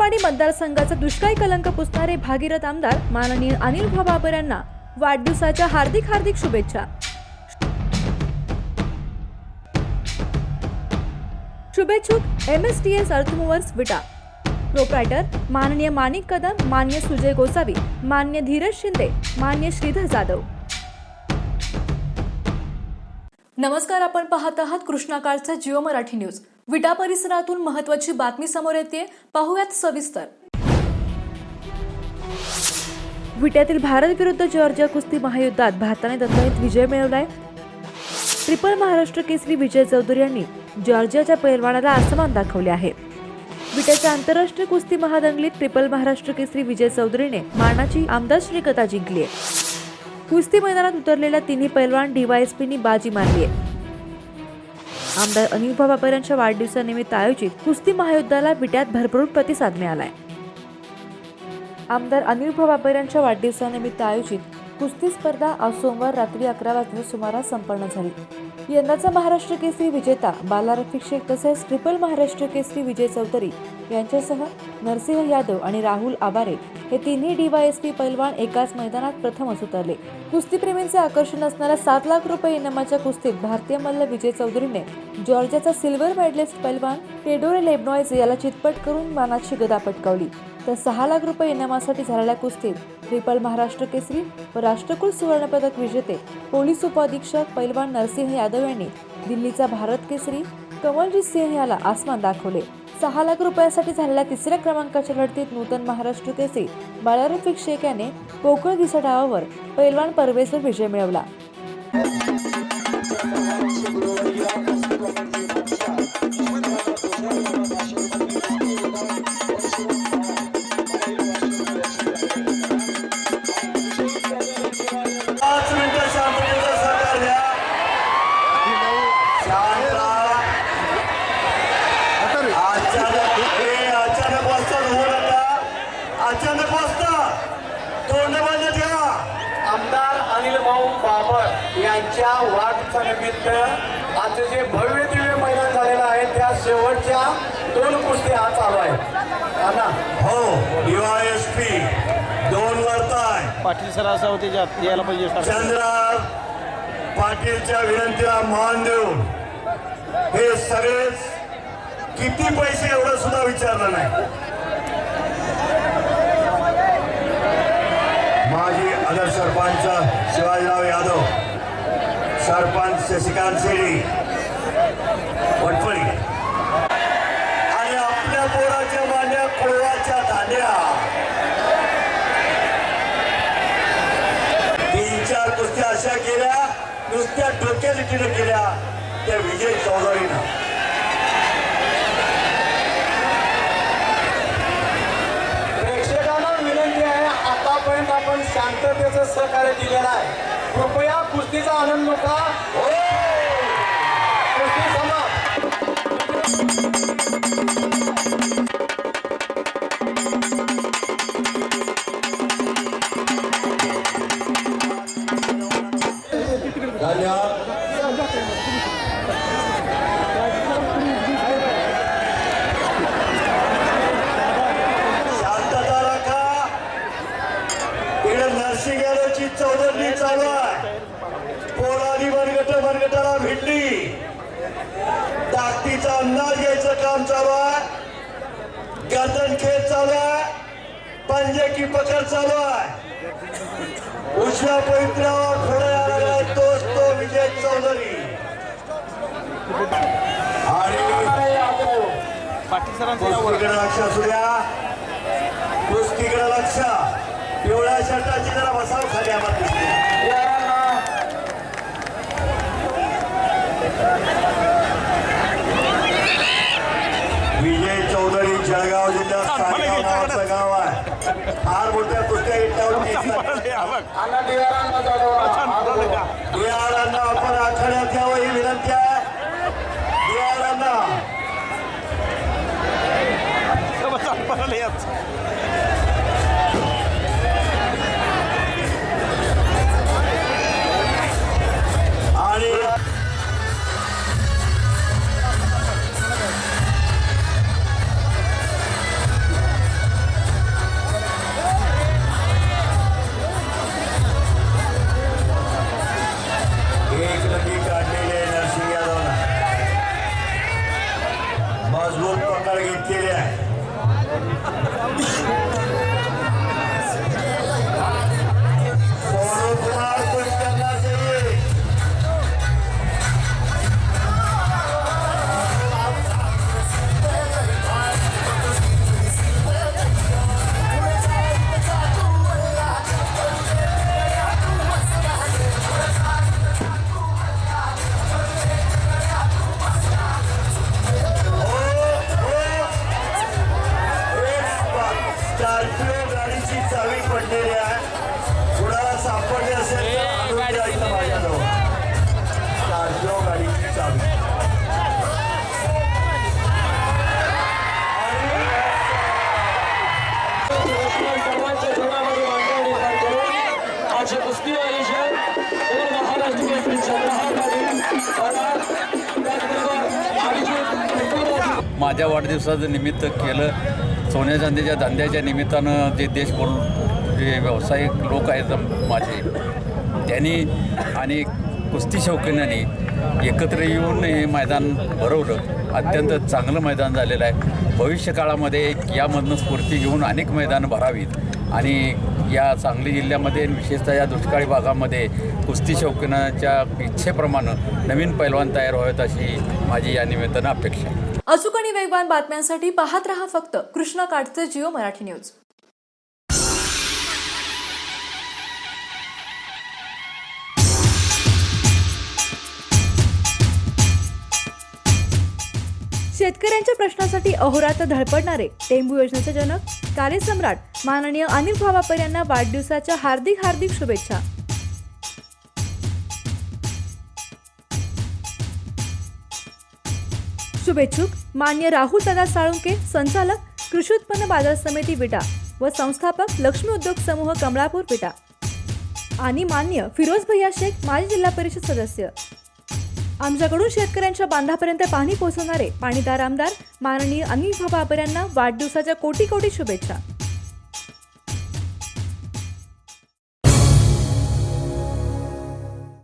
सावंतवाडी मतदारसंघाचा दुष्काळी कलंक पुसणारे भागीरथ आमदार माननीय अनिल भाबाबर यांना वाढदिवसाच्या हार्दिक हार्दिक शुभेच्छा. शुभेच्छुक M S T S earthmovers Vita. Proprietor माननीय माणिक कदम मान्य सुजय गोसावी मान्य धीरज शिंदे मान्य श्रीधर जाधव. नमस्कार आपण पाहत आहात कृष्णाकाळचा जिओ मराठी न्यूज. विटा परिसरातून महत्वाची बातमी समोर येते. पाहूयात सविस्तर. विट्यातील भारत विरुद्ध जॉर्जिया कुस्ती महायुद्धात भारताने दणदणीत विजय मिळवलाय. ट्रिपल महाराष्ट्र केसरी विजय चौधरी यांनी जॉर्जियाच्या पैलवानाला आसमान दाखवले आहे. विट्याच्या आंतरराष्ट्रीय कुस्ती महादंगलीत ट्रिपल महाराष्ट्र केसरी विजय चौधरीने मानाची आमदार श्रीकथा जिंकली आहे कुस्ती मैदानात उतरलेल्या तिन्ही पैलवान डीवायएसपीनी बाजी मारली आहे आमदार अनिल बाबापर यांच्या वाढदिवसानिमित्त आयोजित कुस्ती महायुद्धाला विट्यात भरपूर प्रतिसाद मिळालाय. आमदार अनिल बाबापर यांच्या वाढदिवसानिमित्त आयोजित कुस्ती स्पर्धा आज सोमवार रात्री अकरा वाजता सुमारास संपन्न झाली. यंदाचा महाराष्ट्र केसरी विजेता बाला रफिक शेख तसेच ट्रिपल महाराष्ट्र केसरी विजय चौधरी यांच्यासह नरसिंह यादव आणि राहुल आबारे हे तिन्ही डीवायएसपी पैलवान एकाच मैदानात प्रथमच उतरले. कुस्तीप्रेमींचे आकर्षण असणाऱ्या सात लाख रुपये इनामाच्या कुस्तीत भारतीय मल्ल विजय चौधरीने जॉर्जियाचा सिल्वर मेडलिस्ट पैलवान टेडोरे लेबनॉयज याला चितपट करून मानाची गदा पटकावली. तर सहा लाख रुपये इनामासाठी झालेल्या कुस्तीत ट्रिपल महाराष्ट्र केसरी व राष्ट्रकुल सुवर्णपदक विजेते पोलीस उपअधीक्षक पैलवान नरसिंह यादव यांनी दिल्लीचा भारत केसरी कमलजीत सिंह याला आसमान दाखवले. सहा लाख रुपयासाठी झालेल्या तिसऱ्या क्रमांकाच्या लढतीत नूतन महाराष्ट्र केसरी बाळारफिक शेख याने पोकळ दिसा डावावर पैलवान परवेसवर विजय मिळवला. भाऊ बाबर यांच्या वाढदिवसानिमित्त आज जे भव्य दिव्य मैदान झालेलं आहे त्या शेवटच्या दोन कुस्ती हा चालू आहे. हा ना हो डीवायएसपी दोन वरताय. पाटील सर असं होते ज्यात यायला पाहिजे चंद्रा पाटीलच्या विनंतीला मान देऊन हे सगळेच किती पैसे एवढं सुद्धा विचारलं नाही. आदर सरपंच शिवाजीराव यादव सरपंच शशिकांत शेळी वटपळी. आणि आपल्या पोराच्या मांड्या कोळवाच्या धान्या तीन चार कुस्त्या अशा केल्या नुसत्या डोक्यालिटीनं केल्या त्या विजय चौधरीनं. आपण शांततेचं सहकार्य दिलेलं आहे. कृपया कुस्तीचा आनंद लुटा काम चालू आहे गर्दन खेळ चालू आहे. पंजे की पकड चालू आहे. उजव्या पवित्रावर पुढे आलेला तोच तो विजय चौधरी. आणि कुस्तीकडे लक्ष असू द्या. कुस्तीकडे लक्ष. पिवळ्या शर्टाची जरा बसाव खाली आम्हाला दिसते विजय चौधरी जळगाव जिल्ह्यात साडेगाव नावाचं गाव आहे. फार मोठ्या कुस्त्या इटावून माझ्या वाढदिवसाचं निमित्त केलं. सोन्या चांदीच्या धंद्याच्या निमित्तानं जे देशभरून जे व्यावसायिक लोक आहेत माझे त्यांनी आणि कुस्ती शौकीनाने एकत्र येऊन हे मैदान भरवलं. अत्यंत चांगलं मैदान झालेलं आहे. भविष्यकाळामध्ये यामधनं स्फूर्ती घेऊन अनेक मैदानं भरावीत. आणि या सांगली जिल्ह्यामध्ये विशेषतः या दुष्काळी भागामध्ये कुस्ती शौकीनाच्या इच्छेप्रमाणे नवीन पैलवान तयार व्हावेत अशी माझी या निमित्तानं अपेक्षा आहे. अचूक आणि वेगवान बातम्यांसाठी पाहत रहा फक्त कृष्णा काठचे जिओ मराठी न्यूज. शेतकऱ्यांच्या प्रश्नासाठी अहोरात्र धडपडणारे टेंबू योजनेचे जनक कार्यसम्राट माननीय अनिल भावापर यांना वाढदिवसाच्या हार्दिक हार्दिक शुभेच्छा. शुभेच्छुक मान्य राहुल दादा साळुंके संचालक कृषी उत्पन्न बाजार समिती विटा व संस्थापक लक्ष्मी उद्योग समूह कमळापूर विटा. आणि मान्य फिरोज भैया शेख माजी जिल्हा परिषद सदस्य. आमच्याकडून शेतकऱ्यांच्या बांधापर्यंत पाणी पोहोचवणारे पाणीदार आमदार माननीय अनिल भाभा यांना वाढदिवसाच्या कोटी कोटी शुभेच्छा.